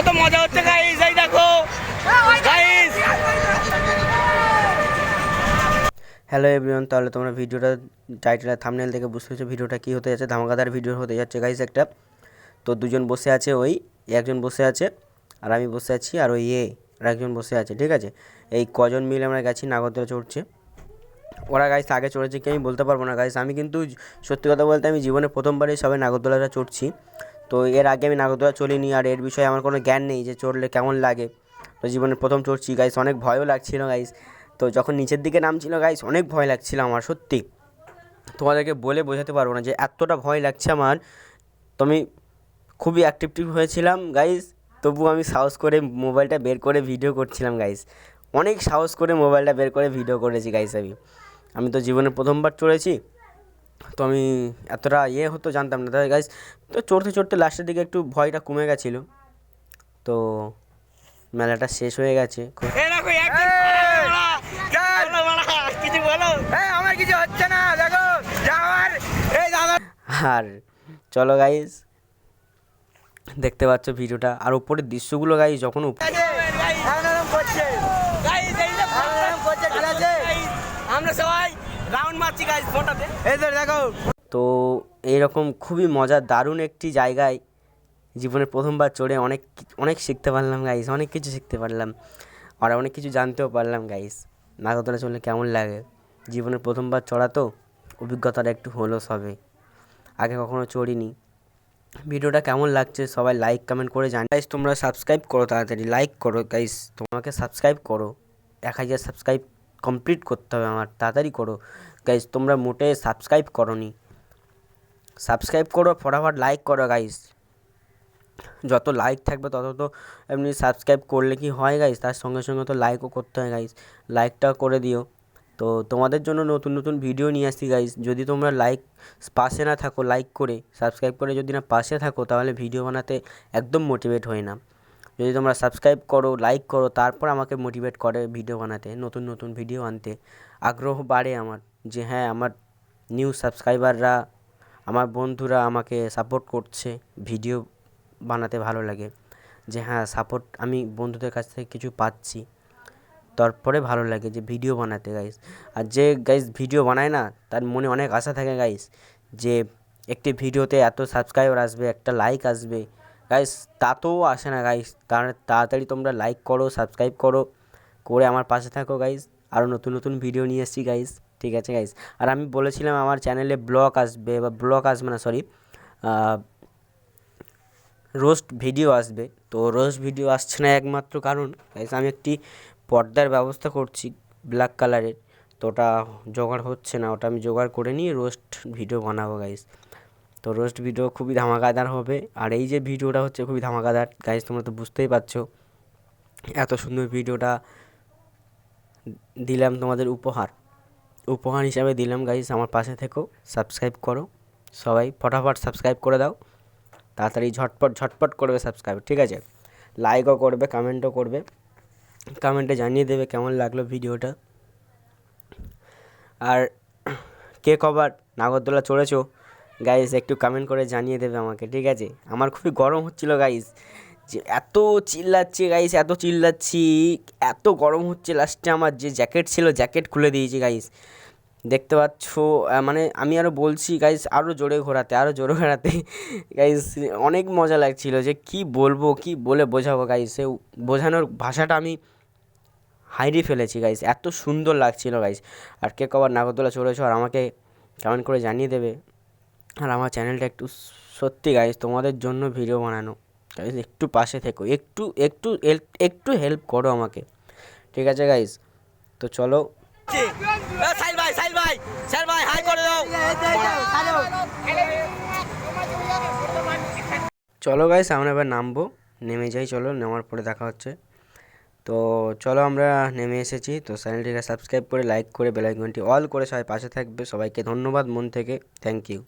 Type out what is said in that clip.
কত মজা হচ্ছে গাইস এই দেখো। গাইস হ্যালো এভরিওয়ান তাহলে তোমরা ভিডিওটা টাইটেল থামনেল দেখে বুঝতে পেরেছ ভিডিওটা কী হতে যাচ্ছে। ধামাকাদার ভিডিও হতে যাচ্ছে গাইস একটা। তো দুজন বসে আছে, ওই একজন বসে আছে, আর আমি বসে আছি, আর ওই এ, আর একজন বসে আছে, ঠিক আছে? এই কজন মিলে আমরা গেছি নাগরদোলা চড়ছে। ওরা গাইস আগে চড়েছে কি আমি বলতে পারব না গাইস আমি কিন্তু সত্যি কথা বলতে আমি জীবনে প্রথমবারই সবাই নাগরদোলাটা চড়ছি। তো এর আগে আমি নাগরদোলা চলিনি আর এর বিষয়ে আমার কোনো জ্ঞান নেই যে চড়লে কেমন লাগে। তো জীবনে প্রথম চড়ছি গাইস অনেক ভয়ও লাগছিল গাইস তো যখন নিচের দিকে নামছিল গাইস অনেক ভয় লাগছিল আমার, সত্যি। তোমাদেরকে বলে বোঝাতে পারব না যে এতটা ভয় লাগছে আমার। তো আমি খুবই অ্যাক্টিভ হয়েছিলাম গাইস তবু আমি সাহস করে মোবাইলটা বের করে ভিডিও করছিলাম গাইস অনেক সাহস করে মোবাইলটা বের করে ভিডিও করেছি গাইস আমি। আমি তো জীবনে প্রথমবার চড়েছি। তো আমি এতটা ইয়ে হতো জানতাম না তাই গাইস তো চড়তে চড়তে লাস্টের দিকে একটু ভয়টা কমে গেছিল তো মেলাটা শেষ হয়ে গেছে আমার কিছু হচ্ছে না দেখো আর চলো গাইস দেখতে পাচ্ছ ভিডিওটা আর উপরের দৃশ্যগুলো গাইস যখন আমরা সবাই রাউন্ড মারছি গাইস ফোনটাতে। এই তো দেখো। তো এইরকম খুবই মজার দারুণ একটি জায়গায় জীবনে প্রথমবার চড়ে অনেক অনেক শিখতে পারলাম গাইস অনেক কিছু শিখতে পারলাম। আর অনেক কিছু জানতেও পারলাম গাইস নাগরদোলা চললে কেমন লাগে? জীবনের প্রথমবার চড়া তো অভিজ্ঞতাটা একটু হলো সবে। আগে কখনো চড়িনি। ভিডিওটা কেমন লাগছে সবাই লাইক কমেন্ট করে জানি। গাইস তোমরা সাবস্ক্রাইব করো তাড়াতাড়ি লাইক করো গাইস তোমাকে সাবস্ক্রাইব করো। এক হাজার সাবস্ক্রাইব কমপ্লিট করতে হবে আমার, তাড়াতাড়ি করো। গাইস তোমরা মোটে সাবস্ক্রাইব করোনি। সাবস্ক্রাইব করো, ফটাফট লাইক করো গাইস যত লাইক থাকবে, তত তো এমনি সাবস্ক্রাইব করলে কি হয় গাইস তার সঙ্গে সঙ্গে তো লাইকও করতে হয় গাইস লাইকটা করে দিও। তো তোমাদের জন্য নতুন নতুন ভিডিও নিয়ে আসছি গাইস যদি তোমরা লাইক পাশে না থাকো লাইক করে সাবস্ক্রাইব করে যদি না পাশে থাকো, তাহলে ভিডিও বানাতে একদম মোটিভেট হয় না। যদি তোমরা সাবস্ক্রাইব করো লাইক করো, তারপর আমাকে মোটিভেট করে ভিডিও বানাতে, নতুন নতুন ভিডিও আনতে, আগ্রহ বাড়ে আমার যে হ্যাঁ আমার নিউ সাবস্ক্রাইবাররা আমার বন্ধুরা আমাকে সাপোর্ট করছে ভিডিও বানাতে ভালো লাগে। যে হ্যাঁ সাপোর্ট আমি বন্ধুদের কাছ থেকে কিছু পাচ্ছি, তারপরে ভালো লাগে যে ভিডিও বানাতে গাইস আর যে গাইস ভিডিও বানায় না, তার মনে অনেক আশা থাকে গাইস যে একটি ভিডিওতে এত সাবস্ক্রাইবার আসবে, একটা লাইক আসবে গাইস তাতেও আসে না গাইস তাড়াতাড়ি তোমরা লাইক করো সাবস্ক্রাইব করো, করে আমার পাশে থাকো গাইস আরও নতুন নতুন ভিডিও নিয়ে এসেছি গাইস ঠিক আছে গাইস আর আমি বলেছিলাম আমার চ্যানেলে ব্লগ আসবে, বা ব্লগ আসবে না সরি রোস্ট ভিডিও আসবে। তো রোস্ট ভিডিও আসছে না একমাত্র কারণ গাইস আমি একটি পর্দার ব্যবস্থা করছি ব্ল্যাক কালারের তো ওটা জোগাড় হচ্ছে না, ওটা আমি জোগাড় করে নিয়ে রোস্ট ভিডিও বানাবো গাইস তো রোস্ট ভিডিও খুবই ধামাকাদার হবে। আর এই যে ভিডিওটা হচ্ছে খুবই ধামাকাদার গাইস তোমরা তো বুঝতেই পারছ এত সুন্দর ভিডিওটা দিলাম তোমাদের উপহার। উপহার হিসাবে দিলাম গাইজ আমার পাশে থেকো সাবস্ক্রাইব করো, সবাই ফটাফট সাবস্ক্রাইব করে দাও, তাড়াতাড়ি ঝটপট ঝটপট করবে সাবস্ক্রাইব ঠিক আছে? লাইকও করবে কমেন্টও করবে কমেন্টে জানিয়ে দেবে কেমন লাগল ভিডিওটা আর কে কবার নাগরদোলা চড়েছো? গাইস একটু কমেন্ট করে জানিয়ে দেবে আমাকে, ঠিক আছে? আমার খুবই গরম হচ্ছিল গাইস যে এত চিল্লাচ্ছি গাইস এত চিল্লাচ্ছি, এত গরম হচ্ছে লাস্টে আমার যে জ্যাকেট ছিল জ্যাকেট খুলে দিয়েছি গাইস দেখতে পাচ্ছ মানে আমি আরও বলছি গাইস আরও জোরে ঘোরাতে আরও জোরে ঘোরাতে। গাইস অনেক মজা লাগছিল যে কি বলব, কি বলে বোঝাবো গাইস সে বোঝানোর ভাষাটা আমি হাইরিয়ে ফেলেছি গাইস এত সুন্দর লাগছিল গাইস আর কে কবার নাগরদোলা চড়েছো, আর আমাকে কমেন্ট করে জানিয়ে দেবে। আর আমার চ্যানেলটা একটু সত্যি গাইস তোমাদের জন্য ভিডিও বানানো। গাইস একটু পাশে থেকো একটু একটু হেল্প একটু হেল্প করো আমাকে। ঠিক আছে গাইস তো চলো। সাইল ভাই সাইল ভাই সাইল ভাই হাই করে দাও। চলো গাইস আমরা এবার নামবো। নেমে যাই চলো নেওয়ার পরে দেখা হচ্ছে। তো চলো আমরা নেমে এসেছি। তো চ্যানেলটিকে সাবস্ক্রাইব করে লাইক করে বেলাইকনটি অল করে সবাই পাশে থাকবে। সবাইকে ধন্যবাদ মন থেকে। Thank you